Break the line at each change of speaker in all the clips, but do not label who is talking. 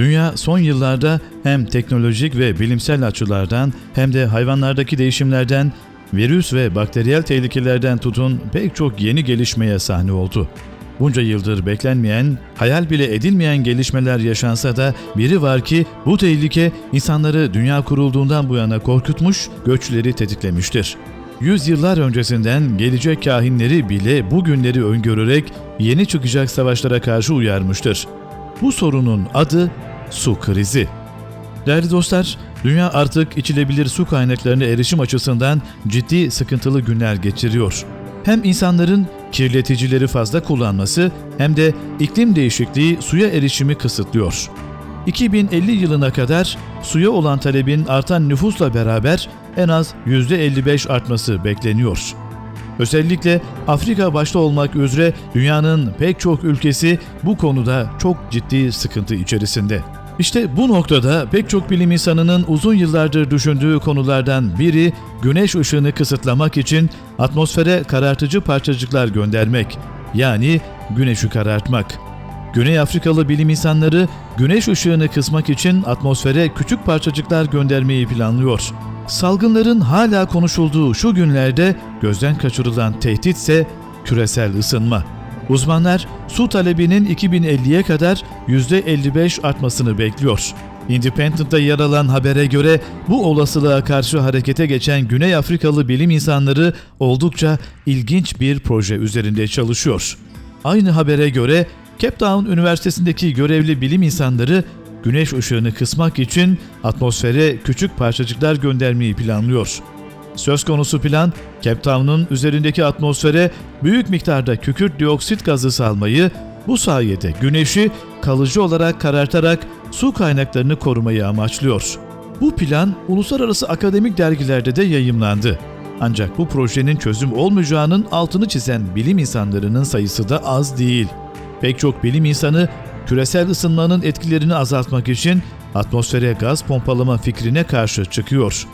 Dünya son yıllarda hem teknolojik ve bilimsel açılardan hem de hayvanlardaki değişimlerden, virüs ve bakteriyel tehlikelerden tutun pek çok yeni gelişmeye sahne oldu. Bunca yıldır beklenmeyen, hayal bile edilmeyen gelişmeler yaşansa da biri var ki bu tehlike insanları dünya kurulduğundan bu yana korkutmuş, göçleri tetiklemiştir. Yüzyıllar öncesinden gelecek kahinleri bile bu günleri öngörerek yeni çıkacak savaşlara karşı uyarmıştır. Bu sorunun adı su krizi. Değerli dostlar, dünya artık içilebilir su kaynaklarına erişim açısından ciddi sıkıntılı günler geçiriyor. Hem insanların kirleticileri fazla kullanması hem de iklim değişikliği suya erişimi kısıtlıyor. 2050 yılına kadar suya olan talebin artan nüfusla beraber en az %55 artması bekleniyor. Özellikle Afrika başta olmak üzere dünyanın pek çok ülkesi bu konuda çok ciddi sıkıntı içerisinde. İşte bu noktada pek çok bilim insanının uzun yıllardır düşündüğü konulardan biri güneş ışığını kısıtlamak için atmosfere karartıcı parçacıklar göndermek yani güneşi karartmak. Güney Afrikalı bilim insanları güneş ışığını kısmak için atmosfere küçük parçacıklar göndermeyi planlıyor. Salgınların hala konuşulduğu şu günlerde gözden kaçırılan tehdit ise küresel ısınma. Uzmanlar su talebinin 2050'ye kadar %55 artmasını bekliyor. Independent'ta yer alan habere göre bu olasılığa karşı harekete geçen Güney Afrikalı bilim insanları oldukça ilginç bir proje üzerinde çalışıyor. Aynı habere göre Cape Town Üniversitesi'ndeki görevli bilim insanları güneş ışığını kısmak için atmosfere küçük parçacıklar göndermeyi planlıyor. Söz konusu plan, Cape Town'un üzerindeki atmosfere büyük miktarda kükürt dioksit gazı salmayı, bu sayede güneşi kalıcı olarak karartarak su kaynaklarını korumayı amaçlıyor. Bu plan uluslararası akademik dergilerde de yayımlandı. Ancak bu projenin çözüm olmayacağının altını çizen bilim insanlarının sayısı da az değil. Pek çok bilim insanı küresel ısınmanın etkilerini azaltmak için atmosfere gaz pompalama fikrine karşı çıkıyor.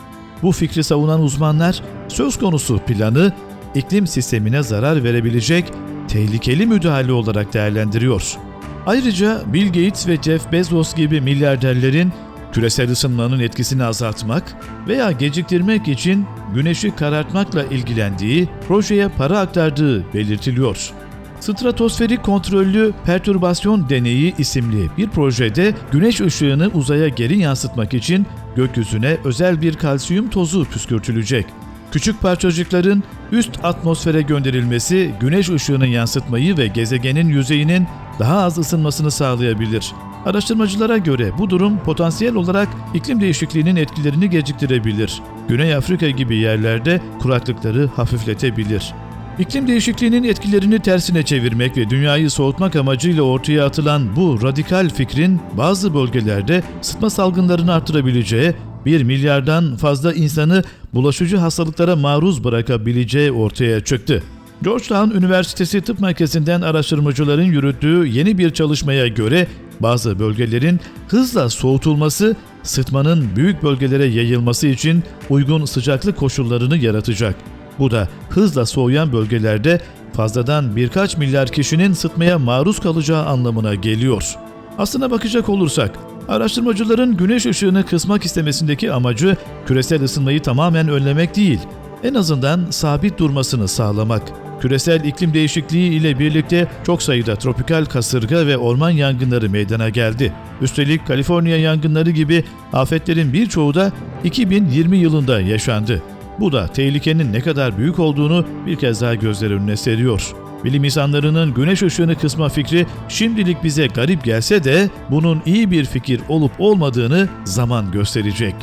Bu fikri savunan uzmanlar söz konusu planı iklim sistemine zarar verebilecek tehlikeli müdahale olarak değerlendiriyor. Ayrıca Bill Gates ve Jeff Bezos gibi milyarderlerin küresel ısınmanın etkisini azaltmak veya geciktirmek için güneşi karartmakla ilgilendiği, projeye para aktardığı belirtiliyor. Stratosferik kontrollü pertürbasyon deneyi isimli bir projede güneş ışığını uzaya geri yansıtmak için gökyüzüne özel bir kalsiyum tozu püskürtülecek. Küçük parçacıkların üst atmosfere gönderilmesi güneş ışığını yansıtmayı ve gezegenin yüzeyinin daha az ısınmasını sağlayabilir. Araştırmacılara göre bu durum potansiyel olarak iklim değişikliğinin etkilerini geciktirebilir. Güney Afrika gibi yerlerde kuraklıkları hafifletebilir. İklim değişikliğinin etkilerini tersine çevirmek ve dünyayı soğutmak amacıyla ortaya atılan bu radikal fikrin bazı bölgelerde sıtma salgınlarını artırabileceği, 1 milyardan fazla insanı bulaşıcı hastalıklara maruz bırakabileceği ortaya çıktı. Georgetown Üniversitesi Tıp Merkezi'nden araştırmacıların yürüttüğü yeni bir çalışmaya göre bazı bölgelerin hızla soğutulması sıtmanın büyük bölgelere yayılması için uygun sıcaklık koşullarını yaratacak. Bu da hızla soğuyan bölgelerde fazladan birkaç milyar kişinin sıtmaya maruz kalacağı anlamına geliyor. Aslına bakacak olursak, araştırmacıların güneş ışığını kısmak istemesindeki amacı küresel ısınmayı tamamen önlemek değil, en azından sabit durmasını sağlamak. Küresel iklim değişikliği ile birlikte çok sayıda tropikal kasırga ve orman yangınları meydana geldi. Üstelik Kaliforniya yangınları gibi afetlerin birçoğu da 2020 yılında yaşandı. Bu da tehlikenin ne kadar büyük olduğunu bir kez daha gözler önüne seriyor. Bilim insanlarının güneş ışığını kısma fikri şimdilik bize garip gelse de bunun iyi bir fikir olup olmadığını zaman gösterecek.